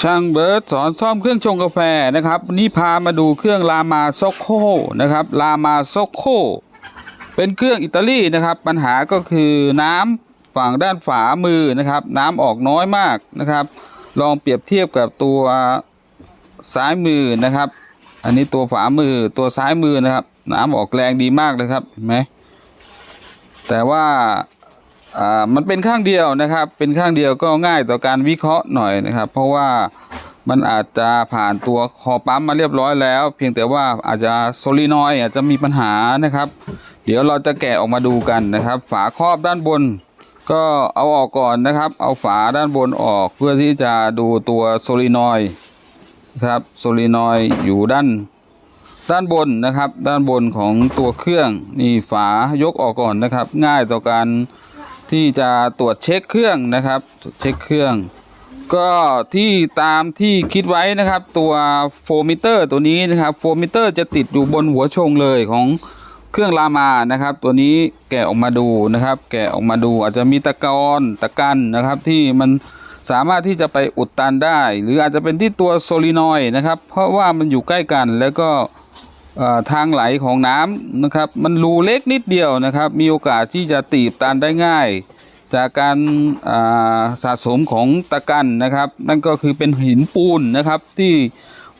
ช่างเบิร์ดสอนซ่อมเครื่องชงกาแฟนะครับนนี้พามาดูเครื่องลามาโซโคนะครับลามาโซโคเป็นเครื่องอิตาลีนะครับ ปัญหาก็คือน้ำฝั่งด้านฝามือนะครับ น้ำออกน้อยมากนะครับ ลองเปรียบเทียบกับตัวซ้ายมือนะครับ อันนี้ตัวฝามือตัวซ้ายมือนะครับ น้ำออกแรงดีมากเลยครับเห็นไหมแต่ว่า อ่ามันเป็นข้างเดียวนะครับ เป็นข้างเดียวก็ง่ายต่อการวิเคราะห์หน่อยนะครับ เพราะว่ามันอาจจะผ่านตัวคอปั๊มมาเรียบร้อยแล้ว เพียงแต่ว่าอาจจะโซลีนอยอาจจะมีปัญหานะครับ เดี๋ยวเราจะแกะออกมาดูกันนะครับ ฝาครอบด้านบน ก็เอาออกก่อนนะครับ เอาฝาด้านบนออกเพื่อที่จะดูตัวโซลีนอยครับโซลีนอยอยู่ด้านด้านบนนะครับ ด้านบนของตัวเครื่องนี่ฝายกออกก่อนนะครับ ง่ายต่อการ ที่จะตรวจเช็คเครื่องนะครับเช็คเครื่อง ก็ที่ตามที่คิดไว้นะครับ ตัวโฟมิเตอร์ตัวนี้นะครับโฟมิเตอร์จะติดอยู่บนหัวชงเลยของเครื่องรามานะครับ ตัวนี้แกะออกมาดูนะครับ แกะออกมาดูอาจจะมีตะกอนตะกันนะครับที่มันสามารถที่จะไปอุดตันได้ หรืออาจจะเป็นที่ตัวโซลินอยด์นะครับ เพราะว่ามันอยู่ใกล้กันแล้วก็ ทางไหลของน้ำนะครับมันรูเล็กนิดเดียวนะครับ มีโอกาสที่จะตีบตันได้ง่าย จากการาสะสมของตะกันนะครับ นั่นก็คือเป็นหินปูนนะครับที่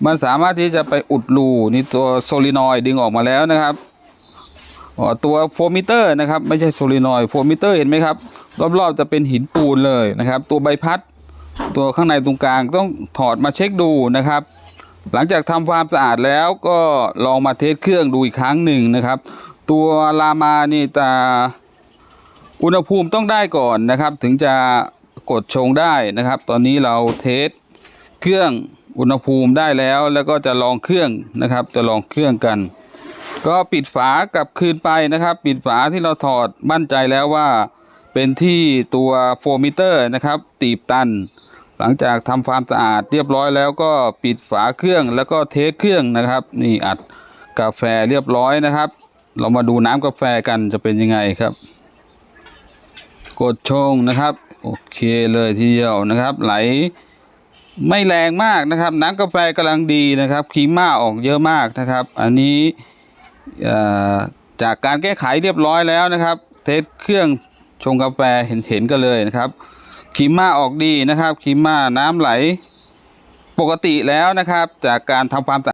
มันสามารถที่จะไปอุดรูนี่ตัวโซลินอยดึงออกมาแล้วนะครับตัวโฟมิเตอร์นะครับไม่ใช่โซลินอยโฟมิเตอร์เห็นไหมครับ รอบๆจะเป็นหินปูนเลยนะครับ ตัวใบพัด ตัวข้างในตรงกลางต้องถอดมาเช็คดูนะครับ หลังจากทำความสะอาดแล้วก็ลองมาเทสเครื่องดูอีกครั้งหนึ่งนะครับ ตัวลามานี่แต่อุณหภูมิต้องได้ก่อนนะครับ ถึงจะกดชงได้นะครับ ตอนนี้เราเทสเครื่องอุณหภูมิได้แล้ว แล้วก็จะลองเครื่องนะครับ จะลองเครื่องกัน ก็ปิดฝากลับคืนไปนะครับ ปิดฝาที่เราถอดมั่นใจแล้วว่า เป็นที่ตัวโฟมิเตอร์นะครับ ตีบตัน หลังจากทำความสะอาดเรียบร้อยแล้วก็ปิดฝาเครื่องแล้วก็เทสเครื่องนะครับ นี่อัดกาแฟเรียบร้อยนะครับ เรามาดูน้ำกาแฟกันจะเป็นยังไงครับ กดชงนะครับ โอเคเลยทีเดียวนะครับ ไหลไม่แรงมากนะครับ น้ำกาแฟกำลังดีนะครับครีมม่าออกเยอะมากนะครับ อันนี้จากการแก้ไขเรียบร้อยแล้วนะครับ เทสเครื่องชงกาแฟเห็นเห็นกันเลยนะครับ ขีม่าออกดีนะครับขีม่าน้ำไหล ปกติแล้วนะครับ จากการทำความสะอาด